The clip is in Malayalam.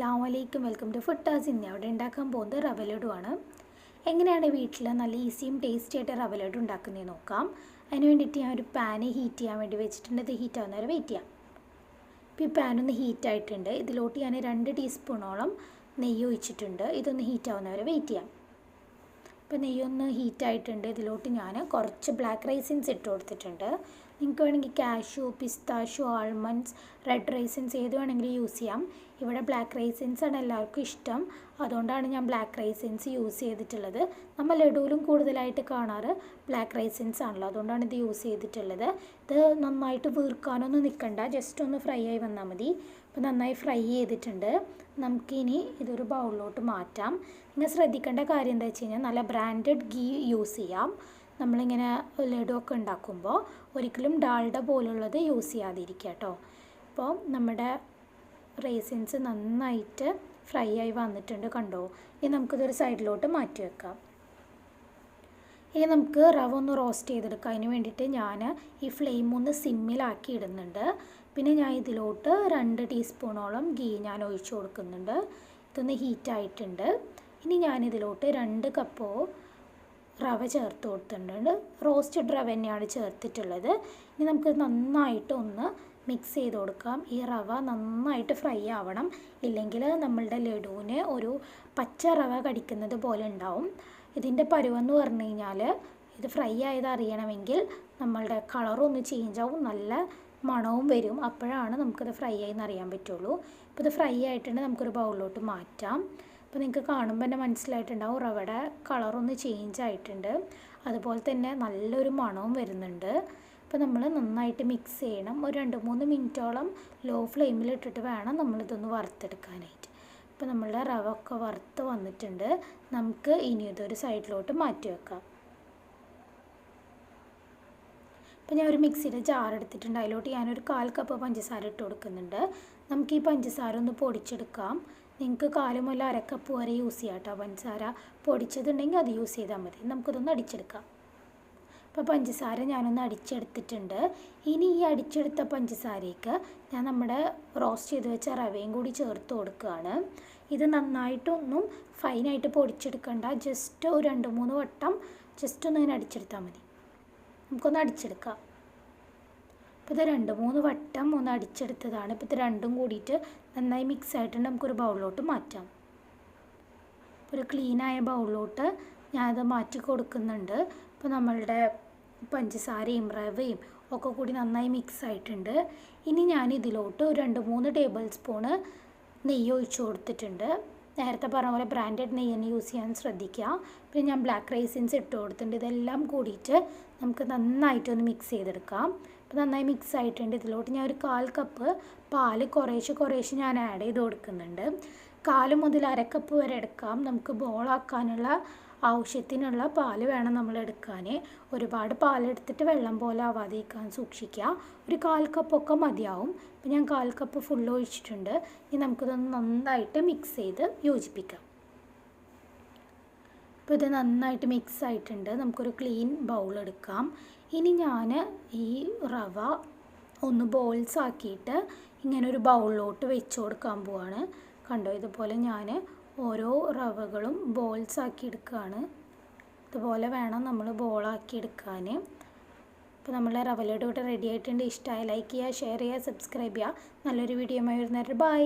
അലൈക്കും വെൽക്കം ടു ഫുഡ് ടാസ് ഇന്ന് അവിടെ ഉണ്ടാക്കാൻ പോകുന്നത് റവ ലഡുവാണ് എങ്ങനെയാണ് വീട്ടിൽ നല്ല ഈസിയും ടേസ്റ്റി ആയിട്ട് റവ ലഡു ഉണ്ടാക്കുന്നത് നോക്കാം. അതിന് വേണ്ടിയിട്ട് ഞാൻ ഒരു പാന് ഹീറ്റ് ചെയ്യാൻ വേണ്ടി വെച്ചിട്ടുണ്ട്. ഇത് ഹീറ്റ് ആവുന്നവരെ വെയിറ്റ് ചെയ്യാം. ഇപ്പോൾ ഈ പാനൊന്ന് ഹീറ്റ് ആയിട്ടുണ്ട്. ഇതിലോട്ട് ഞാൻ രണ്ട് ടീസ്പൂണോളം നെയ്യ് ഒഴിച്ചിട്ടുണ്ട്. ഇതൊന്ന് ഹീറ്റ് ആവുന്നവരെ വെയിറ്റ് ചെയ്യാം. ഇപ്പോൾ നെയ്യൊന്ന് ഹീറ്റ് ആയിട്ടുണ്ട്. ഇതിലോട്ട് ഞാൻ കുറച്ച് ബ്ലാക്ക് റൈസിൻസ് ഇട്ട് കൊടുത്തിട്ടുണ്ട്. നിങ്ങൾക്ക് വേണമെങ്കിൽ cashew pistachio almonds red raisins ഏത് വേണമെങ്കിലും യൂസ് ചെയ്യാം. ഇവിടെ ബ്ലാക്ക് റൈസിൻസ് ആണ് എല്ലാവർക്കും ഇഷ്ടം. അതുകൊണ്ടാണ് ഞാൻ ബ്ലാക്ക് റൈസിൻസ് യൂസ് ചെയ്തിട്ടുള്ളത്. നമ്മൾ ലഡുവിലും കൂടുതലായിട്ട് കാണാറ് ബ്ലാക്ക് റൈസിൻസ് ആണല്ലോ അതുകൊണ്ടാണ് ഇത് യൂസ് ചെയ്തിട്ടുള്ളത്. ഇത് നന്നായിട്ട് വീർക്കാനൊന്നും നിൽക്കണ്ട. ജസ്റ്റ് ഒന്ന് ഫ്രൈ ആയി വന്നാൽ മതി. അപ്പോൾ നന്നായി ഫ്രൈ ചെയ്തിട്ടുണ്ട്. നമുക്കിനി ഇതൊരു ബൗളിലോട്ട് മാറ്റാം. നിങ്ങൾ ശ്രദ്ധിക്കേണ്ട കാര്യം എന്താ വെച്ച് കഴിഞ്ഞാൽ നല്ല ബ്രാൻഡഡ് ഗീ യൂസ് ചെയ്യാം. നമ്മളിങ്ങനെ ലഡു ഒക്കെ ഉണ്ടാക്കുമ്പോൾ ഒരിക്കലും ഡാൾഡ പോലുള്ളത് യൂസ് ചെയ്യാതിരിക്കുക കേട്ടോ. ഇപ്പോൾ നമ്മുടെ റേസിൻസ് നന്നായിട്ട് ഫ്രൈ ആയി വന്നിട്ടുണ്ട് കണ്ടോ? ഇനി നമുക്കിതൊരു സൈഡിലോട്ട് മാറ്റി വെക്കാം. ഇനി നമുക്ക് റവ ഒന്ന് റോസ്റ്റ് ചെയ്തെടുക്കാം. അതിന് വേണ്ടിയിട്ട് ഞാൻ ഈ ഫ്ലെയിം ഒന്ന് സിമ്മിലാക്കി ഇടുന്നുണ്ട്. പിന്നെ ഞാൻ ഇതിലോട്ട് രണ്ട് ടീസ്പൂണോളം ഗീ ഞാൻ ഒഴിച്ചു കൊടുക്കുന്നുണ്ട്. ഇതൊന്ന് ഹീറ്റായിട്ടുണ്ട്. ഇനി ഞാനിതിലോട്ട് രണ്ട് കപ്പോ റവ ചേർത്ത് കൊടുത്തിട്ടുണ്ട്. റോസ്റ്റഡ് റവ തന്നെയാണ് ചേർത്തിട്ടുള്ളത്. ഇനി നമുക്ക് നന്നായിട്ട് ഒന്ന് മിക്സ് ചെയ്ത് കൊടുക്കാം. ഈ റവ നന്നായിട്ട് ഫ്രൈ ആവണം. ഇല്ലെങ്കിൽ നമ്മളുടെ ലഡുവിന് ഒരു പച്ച റവ കടിക്കുന്നത് പോലെ ഉണ്ടാവും. ഇതിന്റെ പരുവെന്ന് പറഞ്ഞു കഴിഞ്ഞാൽ ഇത് ഫ്രൈ ആയത് അറിയണമെങ്കിൽ നമ്മളുടെ കളറൊന്ന് ചേഞ്ച് ആവും. നല്ല മണവും വരും. അപ്പോഴാണ് നമുക്കിത് ഫ്രൈ ആയി എന്നറിയാൻ പറ്റുള്ളൂ. ഇപ്പോൾ ഇത് ഫ്രൈ ആയിട്ടുണ്ട്. നമുക്കൊരു ബൗളിലോട്ട് മാറ്റാം. അപ്പോൾ നിങ്ങൾക്ക് കാണുമ്പോൾ തന്നെ മനസ്സിലായിട്ടുണ്ടാവും. റവയുടെ കളറൊന്ന് ചേഞ്ച് ആയിട്ടുണ്ട്. അതുപോലെ തന്നെ നല്ലൊരു മണവും വരുന്നുണ്ട്. അപ്പോൾ നമ്മൾ നന്നായിട്ട് മിക്സ് ചെയ്യണം. ഒരു രണ്ട് മൂന്ന് മിനിറ്റോളം ലോ ഫ്ലെയിമിൽ ഇട്ടിട്ട് വേണം നമ്മളിതൊന്ന് വറുത്തെടുക്കാനായിട്ട്. അപ്പോൾ നമ്മളുടെ റവ ഒക്കെ വറുത്ത് വന്നിട്ടുണ്ട്. നമുക്ക് ഇനി ഇതൊരു സൈഡിലോട്ട് മാറ്റി വെക്കാം. അപ്പോൾ ഞാൻ ഒരു മിക്സിയുടെ ജാർ എടുത്തിട്ടുണ്ട്. അതിലോട്ട് ഞാനൊരു കാൽ കപ്പ് പഞ്ചസാര ഇട്ട് കൊടുക്കുന്നുണ്ട്. നമുക്ക് ഈ പഞ്ചസാര ഒന്ന് പൊടിച്ചെടുക്കാം. നിങ്ങൾക്ക് കാലും മുതൽ അരക്കപ്പ് വരെ യൂസ് ചെയ്യാം കേട്ടോ പഞ്ചസാര. പൊടിച്ചതുണ്ടെങ്കിൽ അത് യൂസ് ചെയ്താൽ മതി. നമുക്കിതൊന്ന് അടിച്ചെടുക്കാം. അപ്പോൾ പഞ്ചസാര ഞാനൊന്ന് അടിച്ചെടുത്തിട്ടുണ്ട്. ഇനി ഈ അടിച്ചെടുത്ത പഞ്ചസാരയ്ക്ക് ഞാൻ നമ്മുടെ റോസ്റ്റ് ചെയ്ത് വെച്ച റവയും കൂടി ചേർത്ത് കൊടുക്കുകയാണ്. ഇത് നന്നായിട്ടൊന്നും ഫൈനായിട്ട് പൊടിച്ചെടുക്കണ്ട. ജസ്റ്റ് ഒരു രണ്ട് മൂന്ന് വട്ടം ജസ്റ്റ് ഒന്ന് ഇങ്ങനെ അടിച്ചെടുത്താൽ മതി. നമുക്കൊന്ന് അടിച്ചെടുക്കാം. അപ്പോൾ ഇത് രണ്ട് മൂന്ന് വട്ടം ഒന്ന് അടിച്ചെടുത്തതാണ്. ഇപ്പോൾ ഇത് രണ്ടും കൂടിയിട്ട് നന്നായി മിക്സ് ആയിട്ടുണ്ട്. നമുക്കൊരു ബൗളിലോട്ട് മാറ്റാം. ഒരു ക്ലീനായ ബൗളിലോട്ട് ഞാനത് മാറ്റി കൊടുക്കുന്നുണ്ട്. ഇപ്പോൾ നമ്മളുടെ പഞ്ചസാരയും റവയും ഒക്കെ കൂടി നന്നായി മിക്സ് ആയിട്ടുണ്ട്. ഇനി ഞാൻ ഇതിലോട്ട് ഒരു രണ്ട് മൂന്ന് ടേബിൾ സ്പൂണ് നെയ്യ് ഒഴിച്ചു കൊടുത്തിട്ടുണ്ട്. നേരത്തെ പറഞ്ഞ പോലെ ബ്രാൻഡഡ് നെയ്യ് തന്നെ യൂസ് ചെയ്യാൻ ശ്രദ്ധിക്കുക. പിന്നെ ഞാൻ ബ്ലാക്ക് റൈസിൻസ് ഇട്ട് കൊടുത്തിട്ടുണ്ട്. ഇതെല്ലാം കൂടിയിട്ട് നമുക്ക് നന്നായിട്ടൊന്ന് മിക്സ് ചെയ്തെടുക്കാം. അപ്പോൾ നന്നായി മിക്സ് ആയിട്ടുണ്ട്. ഇതിലോട്ട് ഞാൻ ഒരു കാൽ കപ്പ് പാൽ കുറേശ്ശെ കുറേശ്ശെ ഞാൻ ആഡ് ചെയ്ത് കൊടുക്കുന്നുണ്ട്. കാൽ മുതൽ അരക്കപ്പ് വരെ എടുക്കാം. നമുക്ക് ബോളാക്കാനുള്ള ആവശ്യത്തിനുള്ള പാൽ വേണം നമ്മൾ എടുക്കാൻ. ഒരുപാട് പാലെടുത്തിട്ട് വെള്ളം പോലെ ആവാതിരിക്കാൻ സൂക്ഷിക്കുക. ഒരു കാൽ കപ്പൊക്കെ മതിയാവും. അപ്പോൾ ഞാൻ കാൽ കപ്പ് ഫുൾ ഒഴിച്ചിട്ടുണ്ട്. ഇനി നമുക്കിതൊന്ന് നന്നായിട്ട് മിക്സ് ചെയ്ത് യോജിപ്പിക്കാം. അപ്പോൾ ഇത് നന്നായിട്ട് മിക്സ് ആയിട്ടുണ്ട്. നമുക്കൊരു ക്ലീൻ ബൗൾ എടുക്കാം. ഇനി ഞാൻ ഈ റവ ഒന്ന് ബോൾസ് ആക്കിയിട്ട് ഇങ്ങനെ ഒരു ബൗളിലോട്ട് വെച്ച് കൊടുക്കാൻ പോവാണ്. കണ്ടോ? ഇതുപോലെ ഞാൻ ഓരോ റവകളും ബോൾസ് ആക്കി എടുക്കുകയാണ് ഇതുപോലെ വേണം നമ്മൾ ബോളാക്കി എടുക്കാൻ. അപ്പോൾ നമ്മൾ റവ ലഡു റെഡി ആയിട്ടുണ്ട്. ഇഷ്ടമായി ലൈക്ക് ചെയ്യുക ഷെയർ ചെയ്യുക സബ്സ്ക്രൈബ് ചെയ്യുക. നല്ലൊരു വീഡിയോ വരുന്നവർ ബൈ